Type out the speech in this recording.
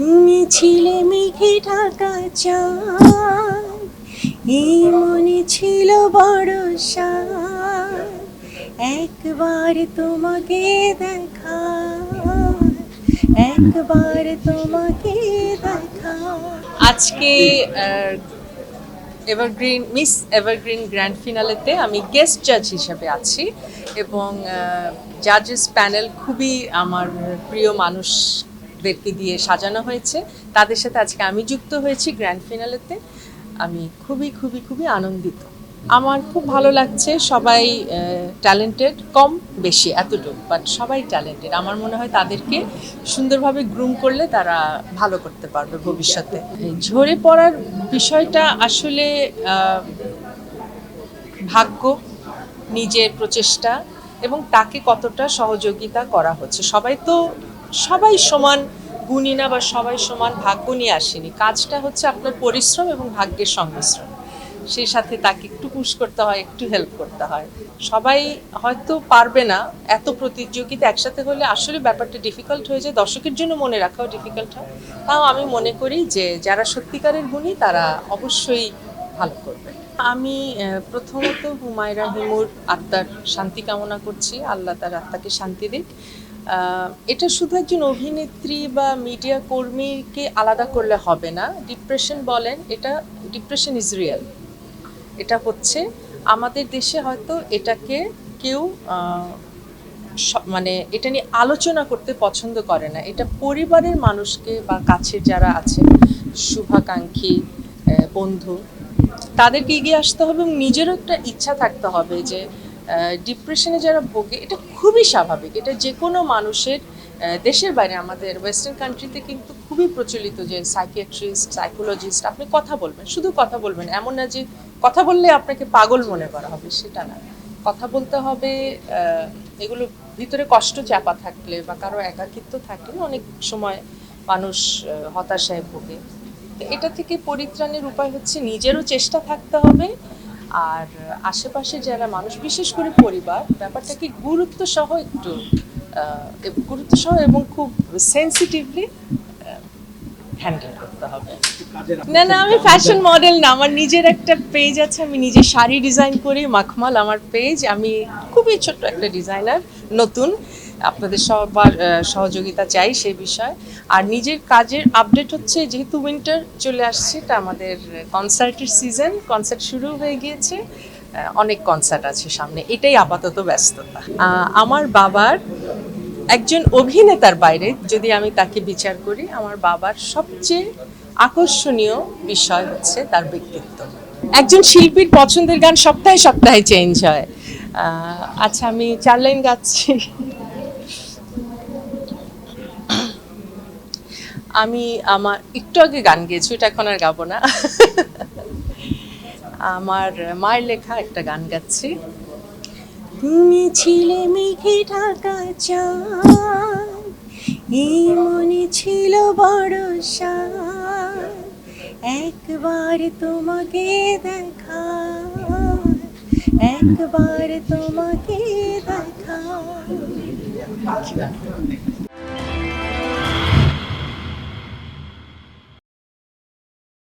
তুমি ছিলে মেঘে ঢাকা চাঁদ। এই মনে ছিল বড় একবার তোমাকে দেখা। একবার তোমাকে দেখা। আজকে এভারগ্রিন মিস এভারগ্রিন গ্র্যান্ড ফিনালেতে আমি গেস্ট জাজ হিসেবে আছি এবং জাজেস প্যানেল খুবই আমার প্রিয় মানুষদেরকে দিয়ে সাজানো হয়েছে। তাদের সাথে আজকে আমি যুক্ত হয়েছি গ্র্যান্ড ফিনালেতে আমি খুবই খুবই খুবই আনন্দিত। আমার খুব ভালো লাগছে সবাই ট্যালেন্টেড কম, বেশি, এতটুকু বাট সবাই ট্যালেন্টেড আমার মনে হয় তাদেরকে সুন্দরভাবে গ্রুম করলে তারা ভালো করতে পারবে ভবিষ্যতে। ঝরে পড়ার বিষয়টা আসলে ভাগ্য, নিজের প্রচেষ্টা এবং তাকে কতটা সহযোগিতা করা হচ্ছে। সবাই তো, সবাই সমান গুণী না বা সবাই সমান ভাগ্য নিয়ে আসেনি। কাজটা হচ্ছে আপনার পরিশ্রম এবং ভাগ্যের সংমিশ্রণ। সেই সাথে তাকে একটু পুশ করতে হয়, একটু হেল্প করতে হয়। সবাই হয়তো পারবে না এত প্রতিযোগিতা একসাথে হলে। আসলে ব্যাপারটা ডিফিকাল্ট হয়ে যায়। দর্শকের জন্য মনে রাখাও ডিফিকাল্ট হয়। তাও আমি মনে করি যে, যারা সত্যিকারের গুণী, তারা অবশ্যই ভালো করবে। আমি প্রথমত হুমায়রা হিমুর আত্মার শান্তি কামনা করছি। আল্লাহ তার আত্মাকে শান্তি দিক। এটা শুধু একজন অভিনেত্রী বা মিডিয়া কর্মীকে আলাদা করলে হবে না। ডিপ্রেশন বলেন, এটা, ডিপ্রেশন ইজ রিয়েল এটা হচ্ছে আমাদের দেশে হয়তো এটাকে কেউ মানে এটা নিয়ে আলোচনা করতে পছন্দ করে না। এটা পরিবারের মানুষকে বা কাছের যারা আছে, শুভাকাঙ্ক্ষী বন্ধু তাদেরকে এগিয়ে আসতে হবে এবং নিজেরও একটা ইচ্ছা থাকতে হবে যে ডিপ্রেশনে যারা ভোগে, এটা খুবই স্বাভাবিক। এটা যে কোনো মানুষের দেশের বাইরে, আমাদের ওয়েস্টার্ন কান্ট্রিতে কিন্তু খুবই প্রচলিত যে সাইকিয়াট্রিস্ট সাইকোলজিস্ট আপনি কথা বলবেন। শুধু কথা বলবেন, এমন না যে, কথা বললে আপনাকে পাগল মনে করা হবে, সেটা না। কথা বলতে হবে এগুলো ভিতরে কষ্ট চাপা থাকলে বা কারও একাকিত্ব থাকলে অনেক সময় মানুষ হতাশায় ভোগে। এটা থেকে পরিত্রাণের উপায় হচ্ছে নিজেরও চেষ্টা থাকতে হবে। আর আশেপাশে যারা মানুষ, বিশেষ করে পরিবার, ব্যাপারটাকে গুরুত্ব সহ একটু গুরুত্ব সহ এবং খুব সেন্সিটিভলি হ্যান্ডেল করতে হবে। না না, আমি ফ্যাশন মডেল না, আমার নিজের একটা পেজ আছে, আমি নিজে শাড়ি ডিজাইন করি, মাখমাল আমার পেজ আমি খুবই ছোট্ট একটা ডিজাইনার নতুন। আপনাদের সবার সহযোগিতা চাই সেই বিষয়। আর নিজের কাজের আপডেট হচ্ছে, যেহেতু উইন্টার চলে আসছে এটা আমাদের কনসার্টের সিজন কনসার্ট শুরু হয়ে গিয়েছে। অনেক কনসার্ট আছে সামনে, এটাই আপাতত ব্যস্ততা। আমার বাবার একজন অভিনেতার বাইরে, যদি আমি তাকে বিচার করি, আমার বাবার সবচেয়ে আকর্ষণীয় বিষয় হচ্ছে তার ব্যক্তিত্ব। একজন শিল্পীর পছন্দের গান সপ্তাহে সপ্তাহে চেঞ্জ হয়। আচ্ছা আমি চার লাইন গাচ্ছি। আমি আমার, একটু আগে গান গেয়েছি, ওটা এখন আর গাবো না। আমার মায়ের লেখা একটা গান গাচ্ছি। তুমি ছিলে মেঘে ঢাকা এই মনে ছিল বড়সা একবার তোমাকে দেখা, একবার তোমাকে দেখা।